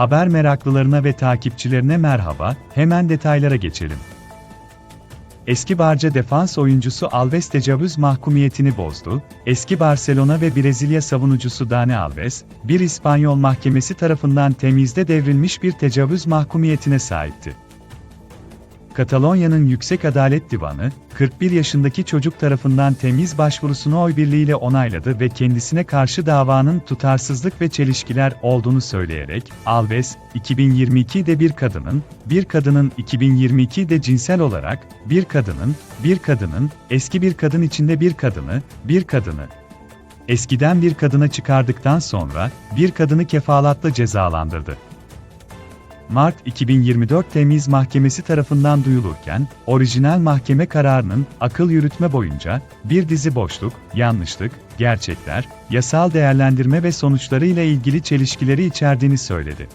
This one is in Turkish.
Haber meraklılarına ve takipçilerine merhaba, hemen detaylara geçelim. Eski Barca defans oyuncusu Alves tecavüz mahkumiyetini bozdu. Eski Barcelona ve Brezilya savunucusu Dani Alves, bir İspanyol mahkemesi tarafından temizde devrilmiş bir tecavüz mahkumiyetine sahipti. Katalonya'nın Yüksek Adalet Divanı, 41 yaşındaki çocuk tarafından temiz başvurusunu oy birliğiyle onayladı ve kendisine karşı davanın tutarsızlık ve çelişkiler olduğunu söyleyerek, Alves, 2022'de bir kadının, bir kadının 2022'de cinsel olarak, bir kadının, bir kadının, eski bir kadın içinde bir kadını, bir kadını, eskiden bir kadına çıkardıktan sonra, bir kadını kefalatla cezalandırdı. Mart 2024 Temiz Mahkemesi tarafından duyulurken, orijinal mahkeme kararının akıl yürütme boyunca bir dizi boşluk, yanlışlık, gerçekler, yasal değerlendirme ve sonuçları ile ilgili çelişkileri içerdiğini söyledi.